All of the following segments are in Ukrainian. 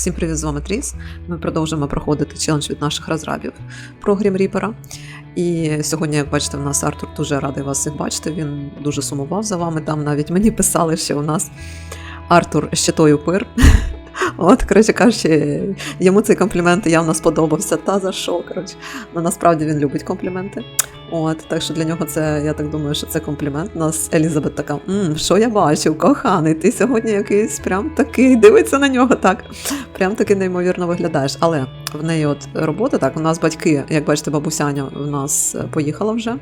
Всім привіт, з вами Тріс. Ми продовжуємо проходити челендж від наших розрабів про Грім Ріпера. І сьогодні, як бачите, в нас Артур дуже радий вас всіх бачити. Він дуже сумував за вами. Там навіть мені писали, що у нас Артур щитою пир. От, коротше кажучи, йому цей комплімент явно сподобався. Та за що, коротше. Ну, насправді він любить компліменти. От, так що для нього це, я так думаю, що це комплімент. У нас Елізабет така, «М, що я бачив, коханий, ти сьогодні якийсь прям такий, дивиться на нього так. Прям таки неймовірно виглядаєш. Але в неї от робота так. У нас батьки, як бачите, бабуся Аня в нас поїхала вже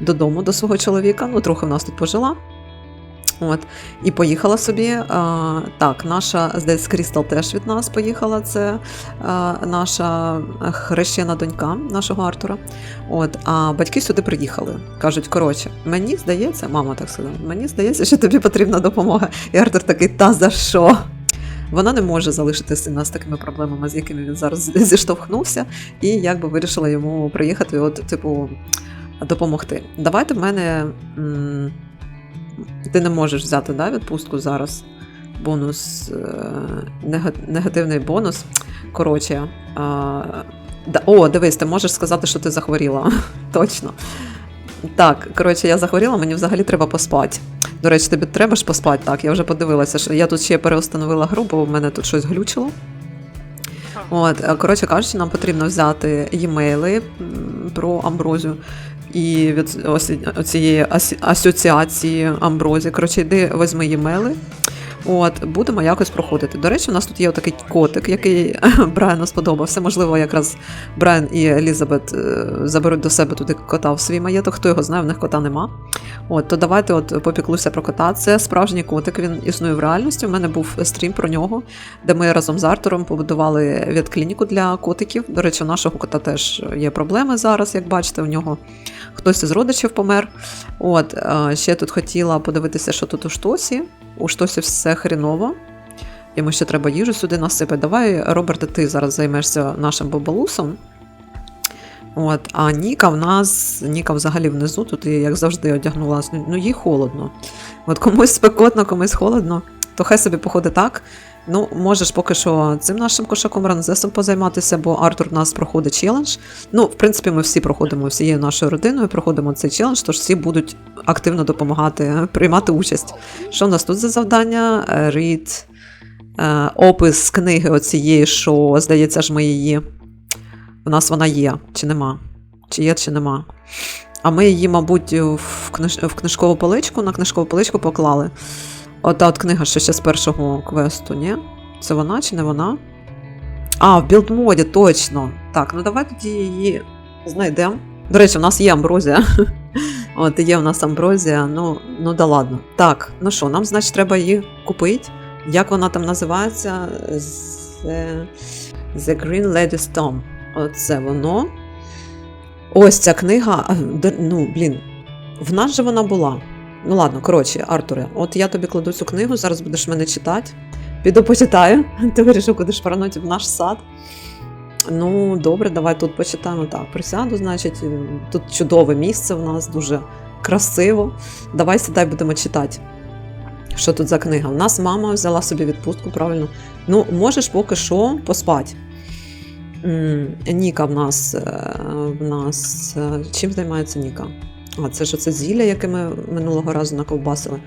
додому до свого чоловіка. Ну, трохи в нас тут пожила. От, і поїхала собі. А, так, наша, здається, Крістал теж від нас поїхала. Це а, наша хрещена донька нашого Артура. От, а батьки сюди приїхали. Кажуть, коротше, мені здається, мама так сказала, мені здається, що тобі потрібна допомога. І Артур такий, та за що? Вона не може залишити сина з такими проблемами, з якими він зараз зіштовхнувся, і якби вирішила йому приїхати, от, типу, допомогти. Давайте в мене. м, Ти не можеш взяти да, відпустку зараз. Бонус, е, негативний бонус. Коротше, а, да, о, дивись, ти можеш сказати, що ти захворіла. Точно. Так, коротше, я захворіла, мені взагалі треба поспати. До речі, тобі треба ж поспати, так. Я вже подивилася, що я тут ще переустановила гру, бо в мене тут щось глючило. От, е, коротше кажучи, нам потрібно взяти e-maili про Амброзію і від цієї асоціації Амброзі. Коротше, йди, візьми e-maili. От, будемо якось проходити. До речі, у нас тут є такий котик, який Брайану сподобався. Можливо, якраз Брайан і Елізабет е, заберуть до себе туди кота в свій маєток. Хто його знає, в них кота нема. От, то давайте от попіклуся про кота. Це справжній котик, він існує в реальності. У мене був стрім про нього, де ми разом з Артуром побудували ветклініку для котиків. До речі, у нашого кота теж є проблеми зараз, як бачите, у нього хтось із родичів помер. От, е, ще тут хотіла подивитися, що тут у штосі. У штосі все хріново. Йому ще треба їжу сюди насипати. Давай, Роберте, ти зараз займешся нашим бабалусом. От, а Ніка в нас, Ніка взагалі внизу, тут я, як завжди одягнулася. Ну, їй холодно. От комусь спекотно, комусь холодно, то хай собі походить так. Ну, можеш поки що цим нашим кошаком ранзесом позайматися, бо Артур в нас проходить челендж. Ну, в принципі, ми всі проходимо всією нашою родиною, проходимо цей челендж, тож всі будуть активно допомагати, приймати участь. Що в нас тут за завдання? Е, Read, е, опис книги оцієї, що, здається ж, ми її. У нас вона є, чи нема? Чи є, чи нема. А ми її, мабуть, в, книж... в книжкову поличку, на книжкову поличку поклали. Ота от книга, що ще з першого квесту, ні? Це вона чи не вона? А, в білдмоді, точно. Так, ну давай тоді її знайдемо. До речі, у нас є амброзія. От є у нас амброзія, ну, ну да ладно. Так, ну що, нам, значить, треба її купити. Як вона там називається? The, The Green Lady's Tome. Оце воно. Ось ця книга. Ну, блін, в нас же вона була. Ну ладно, коротше, Артуре, от я тобі кладу цю книгу, зараз будеш мене читати. Піду почитаю. Ти вирішив, куди шпарнути в наш сад. Ну, добре, давай тут почитаємо. Так, присяду, значить, тут чудове місце в нас, дуже красиво. Давай сідай, будемо читати. Що тут за книга? У нас мама взяла собі відпустку, правильно. Ну, можеш поки що поспати. Ніка в нас, е, в нас. е, Чим займається Ніка? А це ж оце зілля, яке ми минулого разу наковбасили.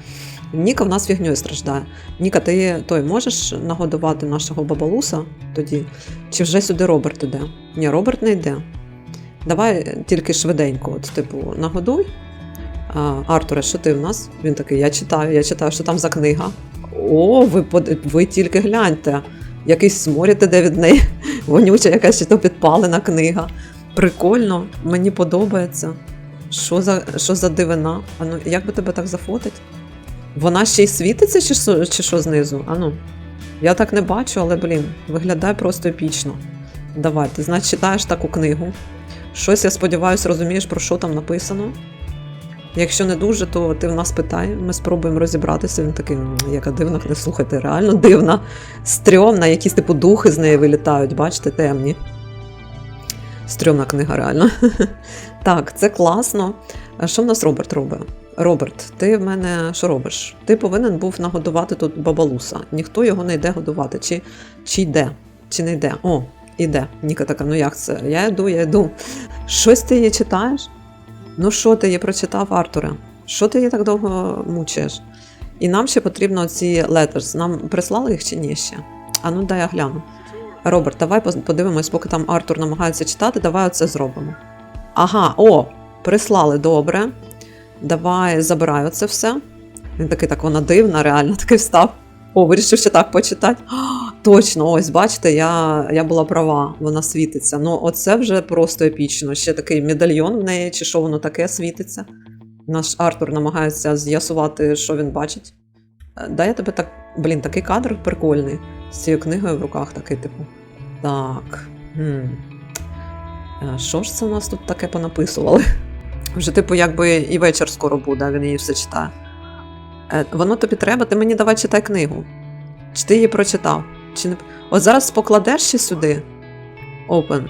Ніка в нас фігньою страждає. Ніка, ти той можеш нагодувати нашого бабалуса тоді? Чи вже сюди Роберт іде? Ні, Роберт не йде. Давай тільки швиденько, от, типу, нагодуй. А, Артуре, що ти в нас? Він такий, я читаю, я читаю, що там за книга. О, ви, ви тільки гляньте. Якийсь сморід іде від неї. Вонюча якась чи то підпалена книга. Прикольно, мені подобається. Що за, що за дивина? А ну, як би тебе так зафотить? Вона ще й світиться, чи, чи що знизу? Ану. Я так не бачу, але, блін, виглядає просто епічно. Давай, ти значить читаєш таку книгу. Щось, я сподіваюся, розумієш, про що там написано. Якщо не дуже, то ти в нас питай, ми спробуємо розібратися. Він такий, яка дивна книга, слухайте, реально дивна, стрьомна, якісь типу духи з неї вилітають, бачите, темні. Стрьомна книга, реально. Так, це класно. Що в нас Роберт робить? Роберт, ти в мене що робиш? Ти повинен був нагодувати тут бабалуса. Ніхто його не йде годувати. Чи, чи йде? Чи не йде? О, іде. Ніка така, ну як це? Я йду, я йду. Щось ти її читаєш? Ну що ти її прочитав, Артуре? Що ти її так довго мучаєш? І нам ще потрібно ці letters. Нам прислали їх чи ні ще? А ну дай я гляну. Роберт, давай подивимось, поки там Артур намагається читати, давай оце зробимо. Ага, о, прислали добре. Давай забирай оце все. Він такий, так вона дивна, реально такий встав. О, вирішив ще так почитати. А, точно, ось бачите, я, я була права, вона світиться. Ну, оце вже просто епічно. Ще такий медальйон в неї, чи що воно таке світиться. Наш Артур намагається з'ясувати, що він бачить. Е, Дай я тебе так. Блін, такий кадр прикольний. З цією книгою в руках такий, типу. Так. Хм. Е, Що ж це у нас тут таке понаписували? Вже, типу, якби і вечір скоро буде, а він її все читає. Е, Воно тобі треба, ти мені давай читай книгу. Чи ти її прочитав? Чи не... От зараз покладеш ще сюди. Open.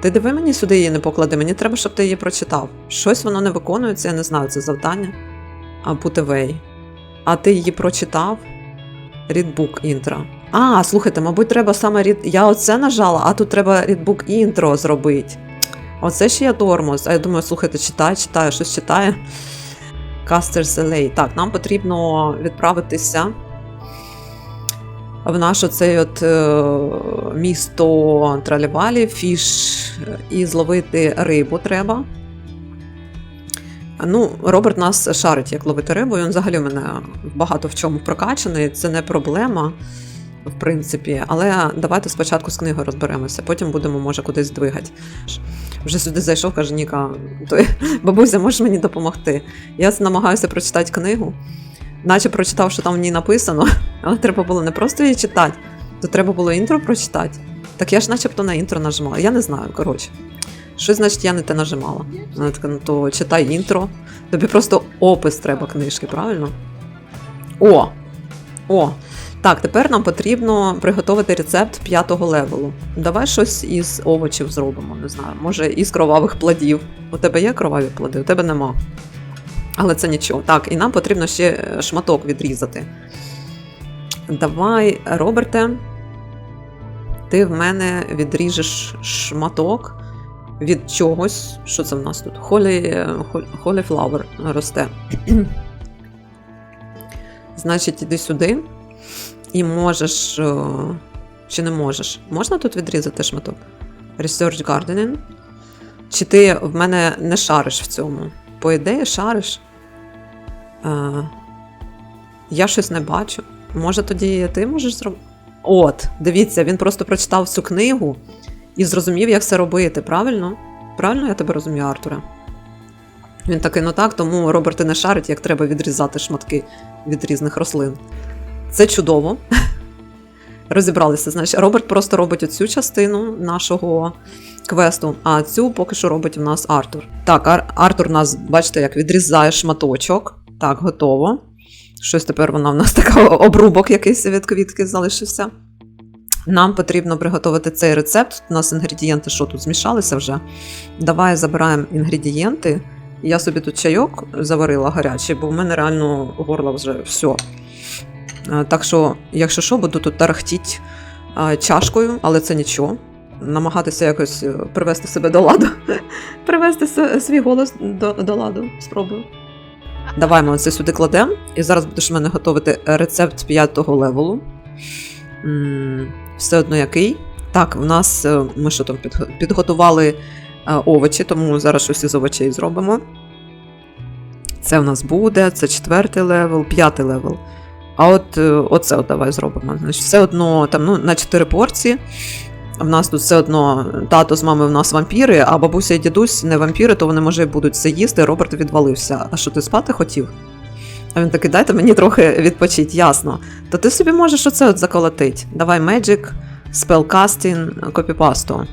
Ти диви мені сюди її не поклади, мені треба, щоб ти її прочитав. Щось воно не виконується, я не знаю, це завдання. А away. А ти її прочитав? Readbook інтро. А, слухайте, мабуть, треба саме read... Я оце нажала, а тут треба readbook інтро зробити. Оце ще я тормоз. А я думаю, слухайте, читає, читає, щось читає. Casters LA. Так, нам потрібно відправитися в наш оцей от е, місто Тралівалі, фіш і зловити рибу треба. Ну, Роберт нас шарить, як ловити рибу. Він взагалі в мене багато в чому прокачаний. Це не проблема, в принципі. Але давайте спочатку з книгою розберемося, потім будемо, може, кудись двигати. Вже сюди зайшов, каже Ніка, той, бабуся, можеш мені допомогти? Я намагаюся прочитати книгу, наче прочитав, що там в ній написано, але треба було не просто її читати, то треба було інтро прочитати. Так я ж начебто на інтро нажимала. Я не знаю, коротше. Що значить я не те нажимала? Вона така, ну то читай інтро. Тобі просто опис треба книжки, правильно? О! О! Так, тепер нам потрібно приготувати рецепт п'ятого левелу. Давай щось із овочів зробимо, не знаю, може із кровавих плодів. У тебе є кроваві плоди? У тебе нема. Але це нічого. Так, і нам потрібно ще шматок відрізати. Давай, Роберте, ти в мене відріжеш шматок від чогось. Що це в нас тут? Холі, холіфлауер росте. Значить, іди сюди і можеш. е, Чи не можеш? Можна тут відрізати шматок? Research Gardening. Чи ти в мене не шариш в цьому? По ідеї, шариш. Е, я щось не бачу. Може, тоді ти можеш зробити. От, дивіться, він просто прочитав цю книгу і зрозумів, як це робити. Правильно? Правильно я тебе розумію, Артуре? Він такий, ну так, тому Роберт і не шарить, як треба відрізати шматки від різних рослин. Це чудово. Розібралися. Значить, Роберт просто робить оцю частину нашого квесту, а цю поки що робить у нас Артур. Так, Ар- Артур у нас, бачите, як відрізає шматочок. Так, готово. Щось тепер вона в нас така обрубок якийсь від квітки залишився. Нам потрібно приготувати цей рецепт. У нас інгредієнти, що тут змішалися вже. Давай забираємо інгредієнти. Я собі тут чайок заварила гарячий, бо в мене реально горло вже все. Так що, якщо що, буду тут тарахтіть е, чашкою, але це нічого. Намагатися якось е, привести себе до ладу. Привести свій голос до, до ладу. Спробую. Давай ми це сюди кладемо. І зараз будеш в мене готувати рецепт п'ятого левелу. Все одно який. Так, в нас е, ми що там підготували е, овочі, тому зараз щось із овочей зробимо. Це в нас буде, це четвертий левел, п'ятий левел. А от е, оце от давай зробимо. Значить, все одно там ну, на 4 порції. В нас тут все одно тато з мамою в нас вампіри, а бабуся і дідусь не вампіри, то вони може будуть це їсти. Роберт відвалився. А що ти спати хотів? А він такий, дайте мені трохи відпочити, ясно. То ти собі можеш оце от заколотить. Давай Magic, Spellcasting, копіпасту.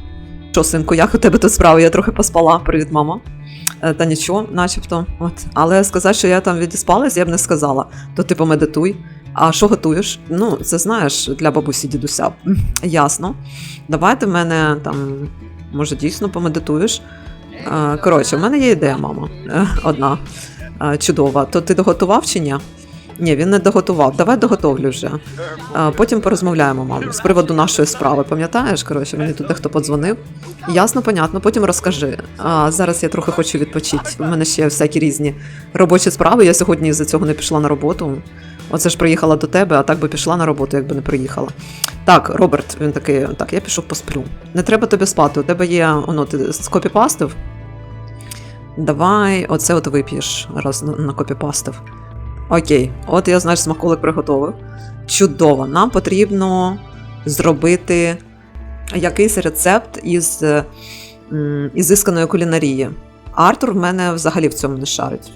Що, синку, як у тебе тут справи? Я трохи поспала. Привіт, мама. Е, Та нічого, начебто. От. Але сказати, що я там відіспалась, я б не сказала. То ти помедитуй. А що готуєш? Ну, це знаєш для бабусі дідуся. Ясно. Давай ти в мене там, може, дійсно помедитуєш. Е, Коротше, в мене є ідея, мама. Е, Одна. Чудова. То ти доготував чи ні? Ні, він не доготував. Давай доготовлю вже. Потім порозмовляємо, мам, з приводу нашої справи. Пам'ятаєш? Коротше, мені тут дехто подзвонив. Ясно, понятно, потім розкажи. А зараз я трохи хочу відпочити. У мене ще всякі різні робочі справи. Я сьогодні з-за цього не пішла на роботу. Оце ж приїхала до тебе, а так би пішла на роботу, якби не приїхала. Так, Роберт, він такий, так, я пішов посплю. Не треба тобі спати. У тебе є, воно, ти скопіпастив. Давай оце от вип'єш, раз на- накопіпастив. Окей, от я, знаєш, смаколик приготовив. Чудово. Нам потрібно зробити якийсь рецепт із е, ізисканої кулінарії. Артур в мене взагалі в цьому не шарить.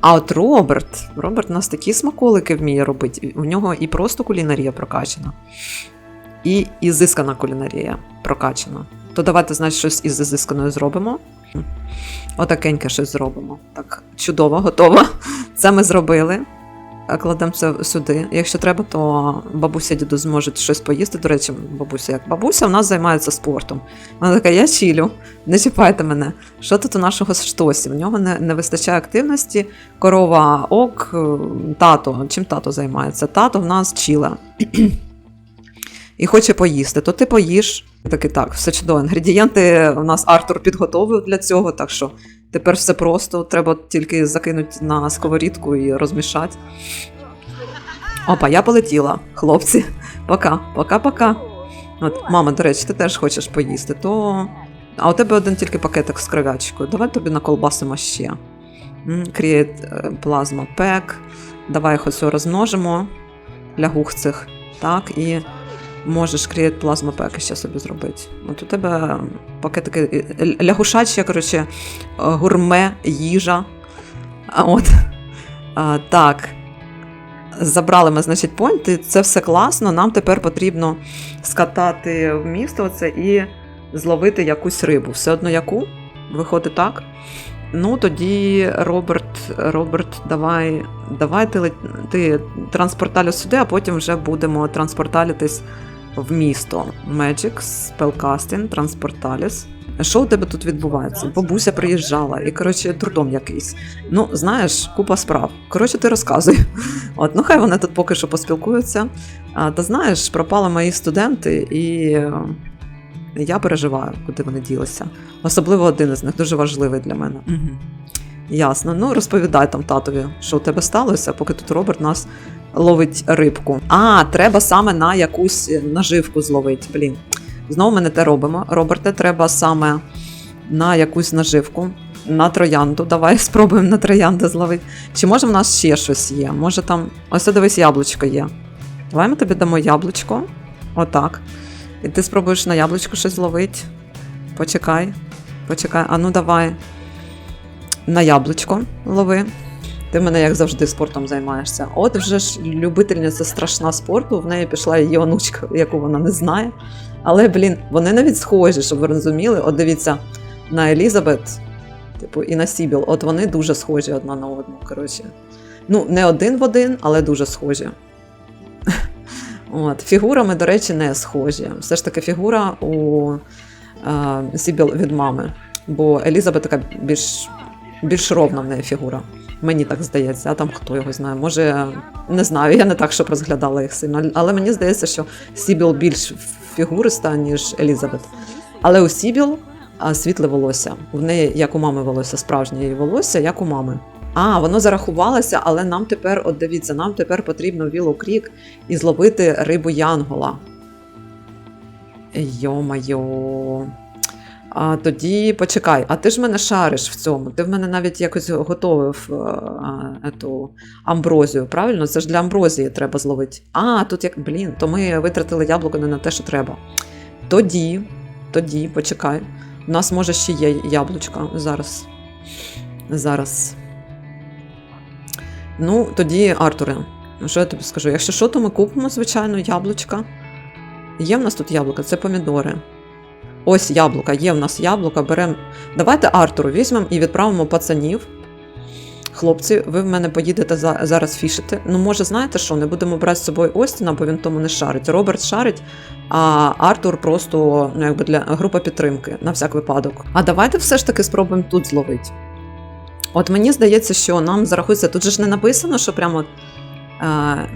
А от Роберт, Роберт у нас такі смаколики вміє робити. У нього і просто кулінарія прокачана, і ізискана кулінарія прокачана. То давайте, значить, щось із ізисканою зробимо. Отакеньке щось зробимо. Так, чудово, готово. Це ми зробили. Кладемо це сюди. Якщо треба, то бабуся діду зможуть щось поїсти. До речі, бабуся як бабуся в нас займається спортом. Вона така, я чілю, не чіпайте мене. Що тут у нашого штосі? В нього не, не вистачає активності. Корова ок, е, тато. Чим тато займається? Тато в нас чіла. І хоче поїсти, то ти поїш. Такий так, все чудово. Інгредієнти у нас Артур підготовив для цього, так що тепер все просто. Треба тільки закинути на сковорідку і розмішати. Опа, я полетіла, хлопці. Пока, пока-пока. От, мама, до речі, ти теж хочеш поїсти, то. А у тебе один тільки пакетик з кров'ячкою. Давай тобі наколбасимо ще. Create е, Plasma Pack. Давай їх ось розмножимо. Лягух цих. Так, і можеш Create Plasma Pack ще собі зробити. От у тебе пакетики е, лягушачі, коротше, е, гурме, їжа. А от. А, так. Забрали ми, значить, пойнти. Це все класно. Нам тепер потрібно скатати в місто це і зловити якусь рибу. Все одно яку? Виходить так. Ну, тоді, Роберт, Роберт, давай, давай ти, ти транспорталю сюди, а потім вже будемо транспорталітись в місто. Magic, Spellcasting, Транспорталіс. Що у тебе тут відбувається? Бабуся приїжджала, і коротше, трудом якийсь. Ну, знаєш, купа справ. Коротше, ти розказуй. От, ну хай вони тут поки що поспілкуються. А, та знаєш, пропали мої студенти, і е, я переживаю, куди вони ділися. Особливо один із них дуже важливий для мене. Угу. Ясно. Ну розповідай там татові, що у тебе сталося, поки тут Роберт нас ловить рибку. А, треба саме на якусь наживку зловити. Блін. Знову ми не те робимо. Роберте, треба саме на якусь наживку. На троянду. Давай спробуємо на троянду зловити. Чи може в нас ще щось є? Може там. Ось дивись, яблучко є. Давай ми тобі дамо яблучко. Отак. І ти спробуєш на яблучко щось зловити. Почекай. Почекай. А ну давай. На яблучко лови. Ти мене, як завжди, спортом займаєшся. От вже ж любительниця страшна спорту, в неї пішла її онучка, яку вона не знає. Але, блін, вони навіть схожі, щоб ви розуміли. От дивіться, на Елізабет, типу, і на Сібіл. От вони дуже схожі одна на одну. Коротше. Ну, не один в один, але дуже схожі. От. Фігурами, до речі, не схожі. Все ж таки фігура у е, Сібіл від мами. Бо Елізабет така більш, більш ровна в неї фігура. Мені так здається, а там хто його знає. Може, не знаю, я не так, щоб розглядала їх сильно. Але мені здається, що Сібіл більш фігуриста, ніж Елізабет. Але у Сібіл світле волосся. В неї, як у мами волосся, справжнє її волосся, як у мами. А, воно зарахувалося, але нам тепер, от дивіться, нам тепер потрібно Вілоу Крік і зловити рибу Янгола. Йо-майо. А тоді почекай, а ти ж мене шариш в цьому. Ти в мене навіть якось готовив а, ету амброзію, правильно? Це ж для амброзії треба зловити. А, тут як, блін, то ми витратили яблуко не на те, що треба. Тоді, тоді, почекай. У нас може ще є яблучка зараз. Зараз. Ну, тоді, Артуре, що я тобі скажу? Якщо що, то ми купимо, звичайно, яблучка. Є в нас тут яблука, це помідори. Ось яблука, є в нас яблука, беремо. Давайте Артуру візьмемо і відправимо пацанів. Хлопці, ви в мене поїдете за, зараз фішити. Ну, може, знаєте що, не будемо брати з собою Остіна, бо він тому не шарить. Роберт шарить, а Артур просто ну, якби для група підтримки на всяк випадок. А давайте все ж таки спробуємо тут зловити. От мені здається, що нам зарахується, тут же ж не написано, що прямо Е,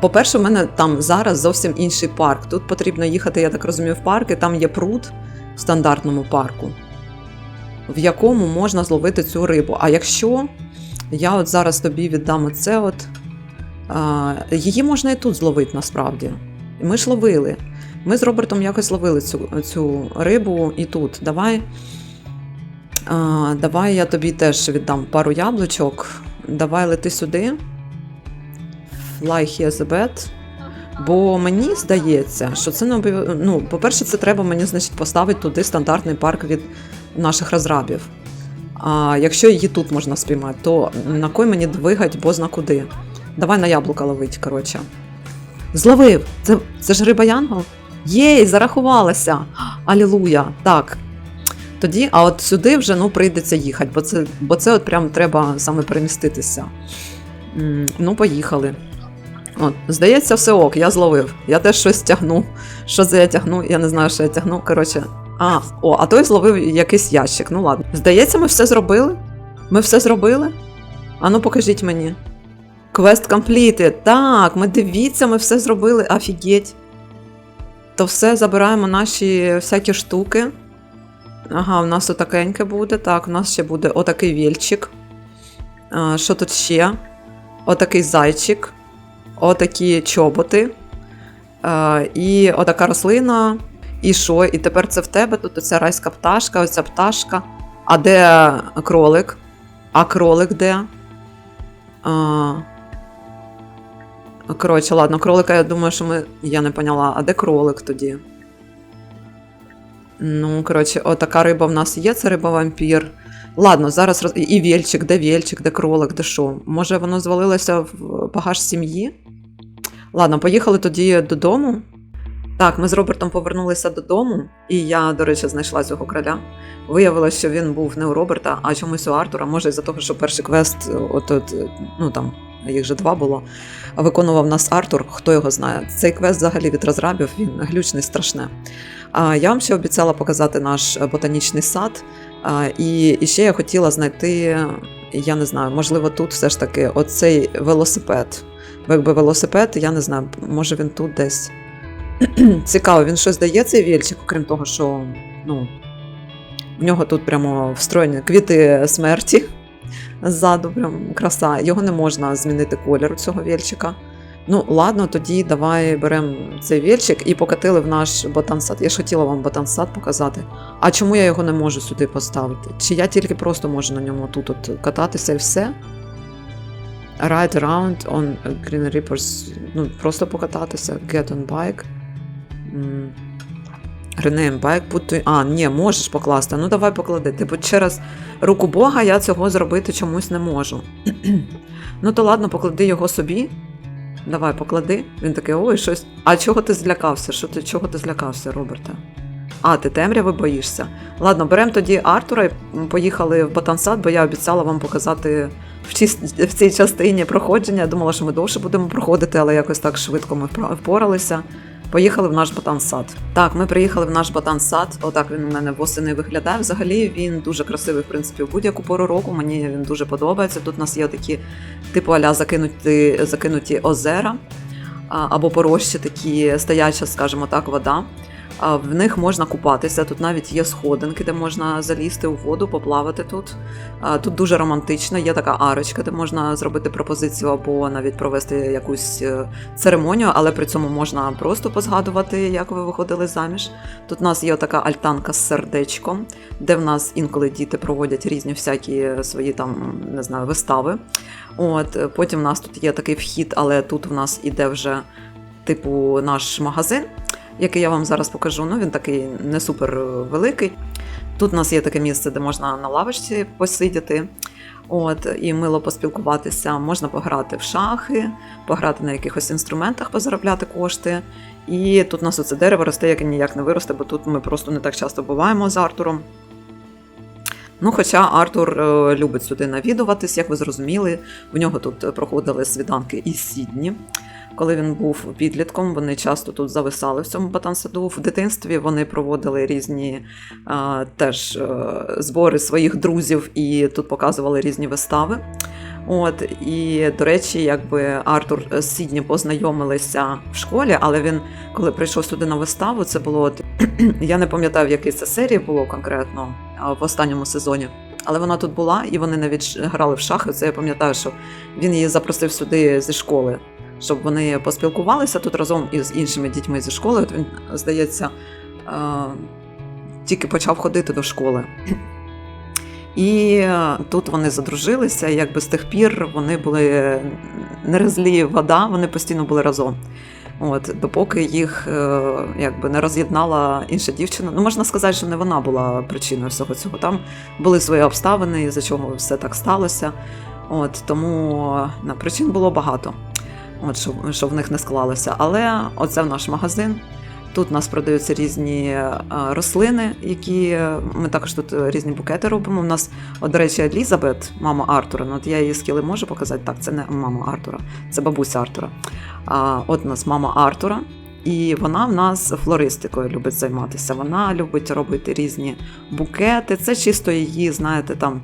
По-перше, в мене там зараз зовсім інший парк. Тут потрібно їхати, я так розумію, в парк, і там є пруд в стандартному парку, в якому можна зловити цю рибу. А якщо я от зараз тобі віддам оце, от, а, її можна і тут зловити насправді. Ми ж ловили. Ми з Робертом якось ловили цю, цю рибу і тут. Давай, а, давай я тобі теж віддам пару яблучок. Давай лети сюди. Here. Бо мені здається, що це не обов'я- ну, по-перше, це треба мені значить поставити туди стандартний парк від наших розрабів. А якщо її тут можна спіймати, то на кой мені двигать бозна куди? Давай на яблука ловить, коротше. Зловив! Це, це ж риба Янгол? Єй, зарахувалася! Алілуя! Так. Тоді, а от сюди вже ну, прийдеться їхати, бо це, бо це от прям треба саме переміститися. Ну, поїхали. От, здається, все ок, я зловив. Я теж щось тягну. Що це я тягну? Я не знаю, що я тягну. Коротше, а, о, а той зловив якийсь ящик. Ну ладно. Здається, ми все зробили? Ми все зробили? А ну покажіть мені. Квест completed. Так, ми дивіться, ми все зробили. Офігеть. То все забираємо наші всякі штуки. Ага, у нас отакеньке буде. Так, у нас ще буде отакий вільчик. Що тут ще? Отакий зайчик. Отакі чоботи. А, і отака рослина. І що? І тепер це в тебе тут оця райська пташка, оця пташка. А де кролик? А кролик де? А... Коротше, ладно, кролика, я думаю, що ми. Я не поняла, а де кролик тоді? Ну, коротше, отака риба в нас є, це риба-вампір. Ладно, зараз роз... і вільчик, де вільчик, де кролик, де що? Може, воно звалилося в багаж сім'ї? Ладно, поїхали тоді додому. Так, ми з Робертом повернулися додому, і я, до речі, знайшла цього короля. Виявилося, що він був не у Роберта, а чомусь у Артура. Може, із-за того, що перший квест, от, от, ну там їх же два було, виконував нас Артур, хто його знає. Цей квест взагалі від розрабів, він глючний, страшне. А я вам ще обіцяла показати наш ботанічний сад. А, і, і ще я хотіла знайти, я не знаю, можливо, тут все ж таки оцей велосипед. Якби велосипед, я не знаю, може він тут десь. Цікаво, він щось дає цей вільчик, окрім того, що ну, в нього тут прямо встроєні квіти смерті ззаду, прям краса. Його не можна змінити колір цього вільчика. Ну, ладно, тоді давай беремо цей вільчик і покатили в наш ботансад. Я ж хотіла вам ботансад показати. А чому я його не можу сюди поставити? Чи я тільки просто можу на ньому тут от кататися і все? Ride around on Green Reapers. Ну, просто покататися. Get on bike. Rename bike, to... А, ні, можеш покласти. Ну давай поклади. Типу, через руку Бога я цього зробити чомусь не можу. ну то ладно, поклади його собі. Давай, поклади. Він такий, ой, щось. А чого ти злякався? Що ти, чого ти злякався, Роберта? А, ти темряви боїшся. Ладно, беремо тоді Артура і поїхали в Ботансад, бо я обіцяла вам показати в, цій, в цій частині проходження. Я думала, що ми довше будемо проходити, але якось так швидко ми впоралися. Поїхали в наш ботан-сад. Так, ми приїхали в наш ботан-сад. Отак він у мене восени виглядає. Взагалі він дуже красивий, в принципі, в будь-яку пору року. Мені він дуже подобається. Тут у нас є такі, типу аля закинуті, закинуті озера або порожчі такі стояча, скажімо так, вода. В них можна купатися. Тут навіть є сходинки, де можна залізти у воду, поплавати тут. Тут дуже романтично, є така арочка, де можна зробити пропозицію або навіть провести якусь е, церемонію, але при цьому можна просто позгадувати, як ви виходили заміж. Тут у нас є така альтанка з сердечком, де в нас інколи діти проводять різні всякі свої там не знаю вистави. От потім в нас тут є такий вхід, але тут в нас іде вже типу наш магазин який я вам зараз покажу. Ну він такий не супер великий. Тут у нас є таке місце, де можна на лавочці посидіти. От, і мило поспілкуватися, можна пограти в шахи, пограти на якихось інструментах, позаробляти кошти. І тут у нас оце дерево росте, яке ніяк не виросте, бо тут ми просто не так часто буваємо з Артуром. Ну, хоча Артур е, любить сюди навідуватись, як ви зрозуміли, в нього тут проходили свіданки і сідні. Коли він був підлітком, вони часто тут зависали в цьому батансаду. В дитинстві вони проводили різні а, теж а, збори своїх друзів і тут показували різні вистави. От і до речі, якби Артур з Сідні познайомилися в школі, але він, коли прийшов сюди на виставу, це було я не пам'ятаю, в якій це серії було конкретно в останньому сезоні. Але вона тут була, і вони навіть грали в шахи. Це я пам'ятаю, що він її запросив сюди зі школи, щоб вони поспілкувалися тут разом із іншими дітьми зі школи. От він, здається, е, тільки почав ходити до школи. І е, тут вони задружилися, і якби з тих пір вони були не розлі вода, вони постійно були разом. От, допоки їх е, якби не роз'єднала інша дівчина. Ну, можна сказати, що не вона була причиною всього цього. Там були свої обставини, за чого все так сталося. От, тому на причин було багато, от, що, що в них не склалося. Але оце в наш магазин. Тут у нас продаються різні е, рослини, які е, ми також тут е, різні букети робимо. У нас, от, до речі, Елізабет, мама Артура. Ну, от я її скіли можу показати. Так, це не мама Артура, це бабуся Артура. А, от у нас мама Артура, і вона в нас флористикою любить займатися. Вона любить робити різні букети. Це чисто її, знаєте, там.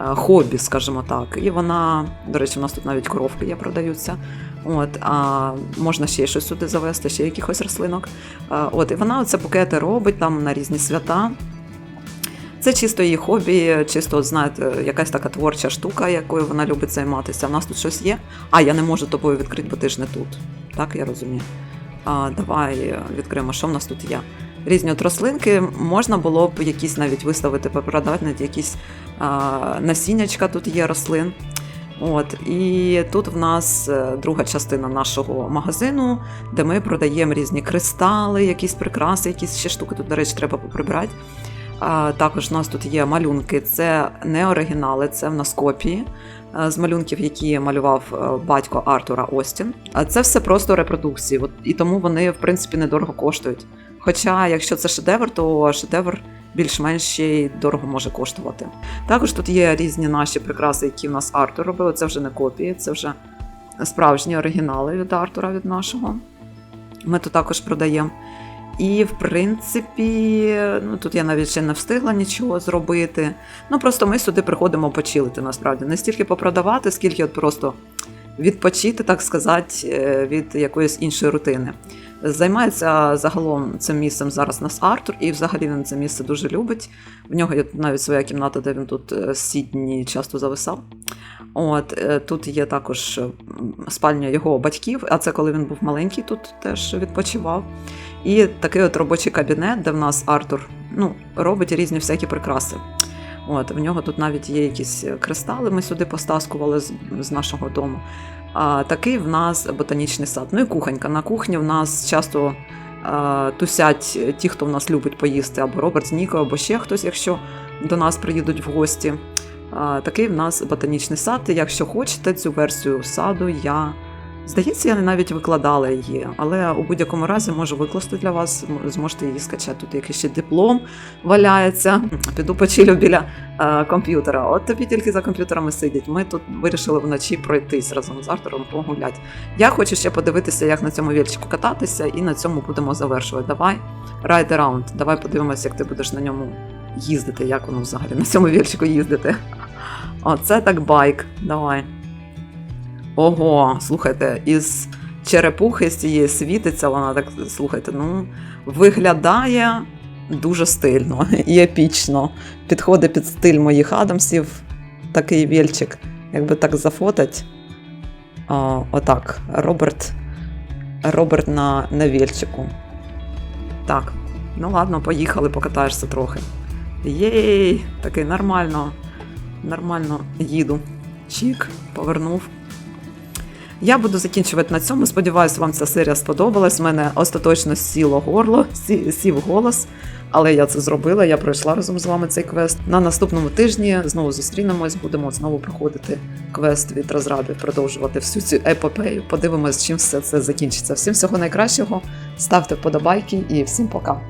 Хобі, скажімо так. І вона, до речі, у нас тут навіть коровки є, продаються. От, а можна ще щось сюди завести, ще якихось рослинок. От, і вона оце букети робить там на різні свята. Це чисто її хобі, чисто, знаєте, якась така творча штука, якою вона любить займатися. У нас тут щось є. А, я не можу тобою відкрити, бо ти ж не тут. Так, я розумію. А, давай відкриємо, що в нас тут є. Різні от рослинки можна було б якісь навіть виставити, попродати, навіть якісь а, насіннячка тут є рослин. От і тут в нас е, друга частина нашого магазину, де ми продаємо різні кристали, якісь прикраси, якісь ще штуки. Тут, до речі, треба поприбирати. А, також у нас тут є малюнки. Це не оригінали, це в нас копії е, з малюнків, які малював е, батько Артура Остін. А це все просто репродукції, от, і тому вони, в принципі, недорого коштують. Хоча, якщо це шедевр, то шедевр більш-менш ще й дорого може коштувати. Також тут є різні наші прикраси, які в нас Артур робив. Це вже не копії, це вже справжні оригінали від Артура від нашого. Ми тут також продаємо. І, в принципі, ну тут я навіть ще не встигла нічого зробити. Ну просто ми сюди приходимо почилити насправді. Не стільки попродавати, скільки от просто відпочити, так сказати, е, від якоїсь іншої рутини. Займається загалом цим місцем зараз нас Артур, і взагалі він це місце дуже любить. В нього є навіть своя кімната, де він тут е, з сідні часто зависав. От е, тут є також спальня його батьків, а це коли він був маленький, тут теж відпочивав. І такий от робочий кабінет, де в нас Артур ну, робить різні всякі прикраси. От, в нього тут навіть є якісь кристали, ми сюди постаскували з, з нашого дому. А, такий в нас ботанічний сад. Ну і кухонька. На кухні в нас часто а, тусять ті, хто в нас любить поїсти, або Роберт з Ніко, або ще хтось, якщо до нас приїдуть в гості. А, такий в нас ботанічний сад. Якщо хочете цю версію саду, я здається, я навіть викладала її, але у будь-якому разі можу викласти для вас, зможете її скачати. Тут якийсь ще диплом валяється. Піду почилю біля е, комп'ютера. От тобі тільки за комп'ютерами сидять. Ми тут вирішили вночі пройтись разом з Артуром погуляти. Я хочу ще подивитися, як на цьому вільчику кататися, і на цьому будемо завершувати. Давай ride around. Давай подивимося, як ти будеш на ньому їздити, як воно взагалі на цьому вільчику їздити. Оце так байк. Давай. Ого, слухайте, із черепухи з цієї світиться, вона так, слухайте, ну, виглядає дуже стильно і епічно. Підходить під стиль моїх Адамсів, такий вільчик. Якби так зафотать. А, отак. Роберт. Роберт на, на вільчику. Так. Ну ладно, поїхали, покатаєшся трохи. Єй! Такий нормально. Нормально їду. Чік, повернув. Я буду закінчувати на цьому. Сподіваюся, вам ця серія сподобалась. У мене остаточно сіло горло, сі- сів голос. Але я це зробила, я пройшла разом з вами цей квест. На наступному тижні знову зустрінемось, будемо знову проходити квест від розради, продовжувати всю цю епопею. Подивимось, чим все це закінчиться. Всім всього найкращого. Ставте вподобайки і всім пока.